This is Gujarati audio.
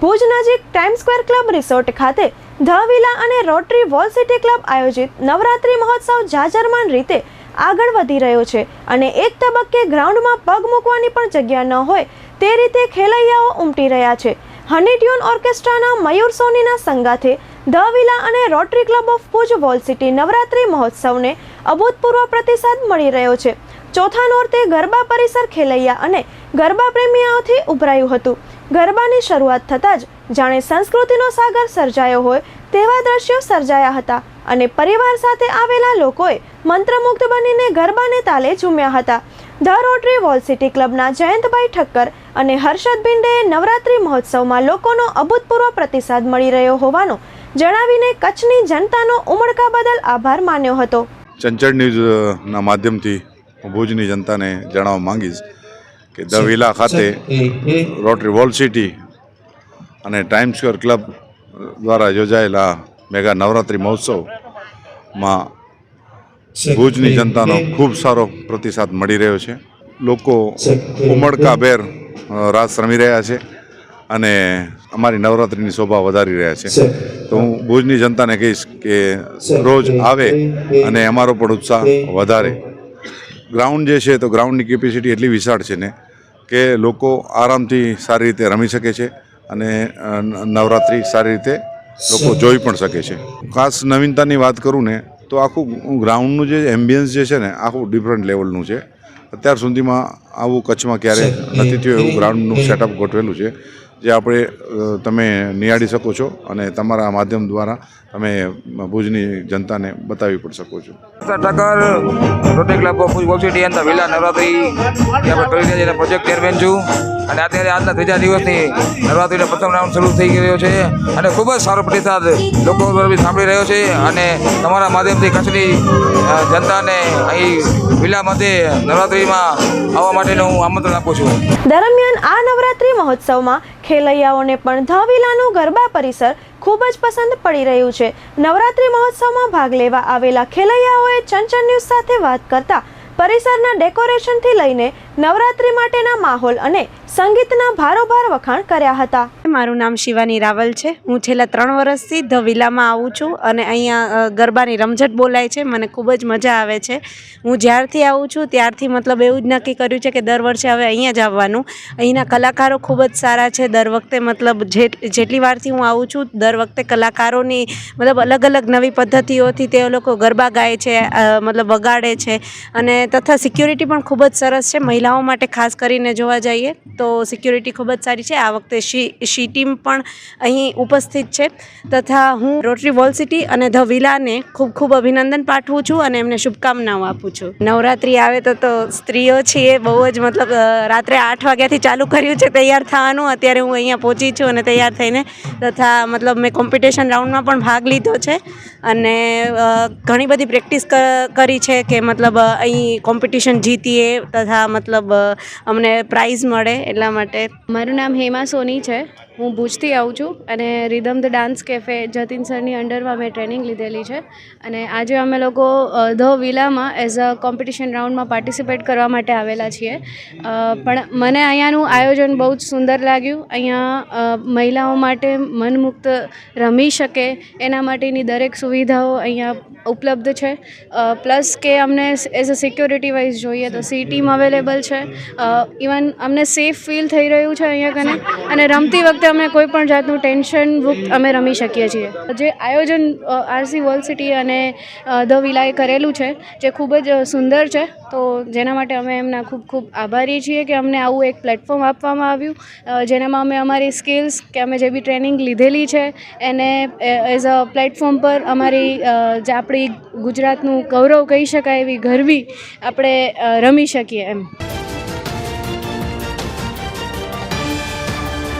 ભુજ નજીક ટાઈમ સ્ક્વેર ક્લબ રિસોર્ટ ખાતે ધ વિલા અને રોટરી વોલ સિટી ક્લબ આયોજિત નવરાત્રિ મહોત્સવ જાજરમાન રીતે આગળ વધી રહ્યો છે અને એક તબક્કે ગ્રાઉન્ડમાં પગ મૂકવાની પણ જગ્યા ન હોય તે રીતે ખેલૈયાઓ ઉમટી રહ્યા છે. હની ટ્યુન ઓર્કેસ્ટ્રાના મયુર સોનીના સંગાથે ધ વિલા અને Rotary Club of Bhuj Wall City Navratri મહોત્સવને અભૂતપૂર્વ પ્રતિસાદ મળી રહ્યો છે. ચોથા નોરતે ગરબા પરિસર ખેલૈયા અને ગરબા પ્રેમીઓથી ઉભરાયું હતું. ગરબાની શરૂઆત થતાં જ જાણે સંસ્કૃતિનો સાગર સર્જાયો હોય તેવા દ્રશ્યો સર્જાયા હતા અને પરિવાર સાથે આવેલા લોકોએ મંત્રમુગ્ધ બનીને ગરબાને તાલે ઝૂમ્યા હતા. ધ રોટરી વોલ સિટી ક્લબના જયંતભાઈ ઠક્કર અને હર્ષદ ભિંડેએ નવરાત્રિ મહોત્સવમાં લોકોનો અભૂતપૂર્વ પ્રતિસાદ મળી રહ્યો હોવાનો જણાવીને કચ્છની જનતાનો ઉમળકા બદલ આભાર માન્યો હતો. ચંચળ ન્યૂઝના માધ્યમથી ભુજની જનતાને જણાવવા માંગીશ કે ધ વિલા ખાતે Rotary Wall City and Time Square Club દ્વારા યોજાયેલા મેગા નવરાત્રિ મહોત્સવમાં ભુજની જનતાનો ખૂબ સારો પ્રતિસાદ મળી રહ્યો છે. લોકો ઉમળકાભેર રાસ રમી રહ્યા છે અને અમારી નવરાત્રિની શોભા વધારી રહ્યા છે. તો હું ભુજની જનતાને કહીશ કે રોજ આવે અને અમારો પણ ઉત્સાહ વધારે. ગ્રાઉન્ડ જે છે તો ગ્રાઉન્ડની કેપેસિટી એટલી વિશાળ છે ને કે લોકો આરામથી સારી રીતે રમી શકે છે અને નવરાત્રિ સારી રીતે લોકો જોઈ પણ શકે છે. ખાસ નવીનતાની વાત કરું ને તો આખું ગ્રાઉન્ડનું જે એમ્બિયન્સ જે છે ને આખું ડિફરન્ટ લેવલનું છે. અત્યાર સુધીમાં આવું કચ્છમાં ક્યારેય નથી થયું એવું ગ્રાઉન્ડનું સેટઅપ ગોઠવેલું છે. જે આપણે તમે નિહાળી શકો છો અને તમારા માધ્યમ દ્વારા તમે ભુજની જનતાને બતાવી પણ શકો છો. ટકર Rotary Club of Bhuj Wall City and Villa Navratri. આપણે કરી રહ્યા છીએ પ્રોજેક્ટ ચેરમેન છું. અને અત્યારે આજના ત્રીજા દિવસની નવરાત્રીનો પ્રથમ રાઉન્ડ શરૂ થઈ ગયો છે અને ખૂબ જ સારો પ્રતિસાદ લોકો બી સાંભળી રહ્યો છે અને તમારા માધ્યમથી કચ્છની જનતાને અહીં વિલા મધ્યે નવરાત્રીમાં આવવા માટેનું હું આમંત્રણ આપું છું. દરમિયાન આ નવરાત્રી મહોત્સવમાં ખેલૈયાઓને પણ ધ વિલાનું ગરબા પરિસર ખૂબ જ પસંદ પડી રહ્યું છે. નવરાત્રિ મહોત્સવમાં ભાગ લેવા આવેલા ખેલૈયાઓએ ચંચન ન્યૂઝ સાથે વાત કરતા પરિસરના ડેકોરેશનથી લઈને નવરાત્રિ માટેના માહોલ અને સંગીતના ભારોભાર વખાણ કર્યા હતા. મારું નામ શિવાની રાવલ છે. હું છેલ્લા ત્રણ વર્ષથી ધ વિલામાં આવું છું અને અહીંયા ગરબાની રમઝટ બોલાય છે. મને ખૂબ જ મજા આવે છે. હું જ્યારથી આવું છું ત્યારથી મતલબ એવું જ નક્કી કર્યું છે કે દર વર્ષે હવે અહીંયા જ આવવાનું. અહીંના કલાકારો ખૂબ જ સારા છે. દર વખતે મતલબ જેટલી વારથી હું આવું છું, દર વખતે કલાકારોની મતલબ અલગ અલગ નવી પદ્ધતિઓથી તે લોકો ગરબા ગાય છે મતલબ વગાડે છે અને તથા સિક્યુરિટી પણ ખૂબ જ સરસ છે. મહિલાઓ માટે ખાસ કરીને જોવા જઈએ તો સિક્યુરિટી ખૂબ જ સારી છે. આ વખતે શી શી ટીમ પણ અહીં ઉપસ્થિત છે. તથા હું Rotary Wall City and the વિલાને ખૂબ ખૂબ અભિનંદન પાઠવું છું અને એમને શુભકામનાઓ આપું છું. નવરાત્રિ આવે તો તો સ્ત્રીઓ છીએ, બહુ જ મતલબ રાત્રે આઠ વાગ્યાથી ચાલુ કર્યું છે, તૈયાર થવાનું. અત્યારે હું અહીંયા પહોંચી છું અને તૈયાર થઈને તથા મતલબ મેં કોમ્પિટિશન રાઉન્ડમાં પણ ભાગ લીધો છે. અને ઘણી બધી પ્રેક્ટિસ કરી છે કે મતલબ અહીં કોમ્પિટિશન જીતીએ તથા મતલબ અ, અમને પ્રાઇઝ મળે એટલા માટે. મારું નામ હેમા સોની છે. હું ભુજથી આવું છું અને rhythm the dance cafe Jatin સરની અંડરમાં મેં ટ્રેનિંગ લીધેલી છે. અને આજે અમે લોકો ધ વિલામાં એઝ અ કોમ્પિટિશન રાઉન્ડમાં પાર્ટિસિપેટ કરવા માટે આવેલા છીએ. પણ મને અહીંયાનું આયોજન બહુ જ સુંદર લાગ્યું. અહીંયા મહિલાઓ માટે મનમુક્ત રમી શકે એના માટેની દરેક સુવિધાઓ અહીંયા ઉપલબ્ધ છે. પ્લસ કે અમને એઝ અ સિક્યોરિટી વાઇઝ જોઈએ તો સી ટીમ અવેલેબલ છે. ઇવન અમને સેફ ફીલ થઈ રહ્યું છે અહીંયા કને. અને રમતી વખતે અમે કોઈ પણ જાતનું ટેન્શન મુક્ત અમે રમી શકીએ છીએ. જે આયોજન આરસી વર્લ્ડ સિટી અને ધ વિલાએ કરેલું છે, જે ખૂબ જ સુંદર છે, તો જેના માટે અમે એમના ખૂબ ખૂબ આભારી છીએ કે અમને આવું એક પ્લેટફોર્મ આપવામાં આવ્યું. જેનામાં અમે અમારી સ્કિલ્સ કે અમે જે બી ટ્રેનિંગ લીધેલી છે, એને એઝ અ પ્લેટફોર્મ પર અમારી જે આપણી ગુજરાતનું ગૌરવ કહી શકાય એવી ગરવી આપણે રમી શકીએ એમ.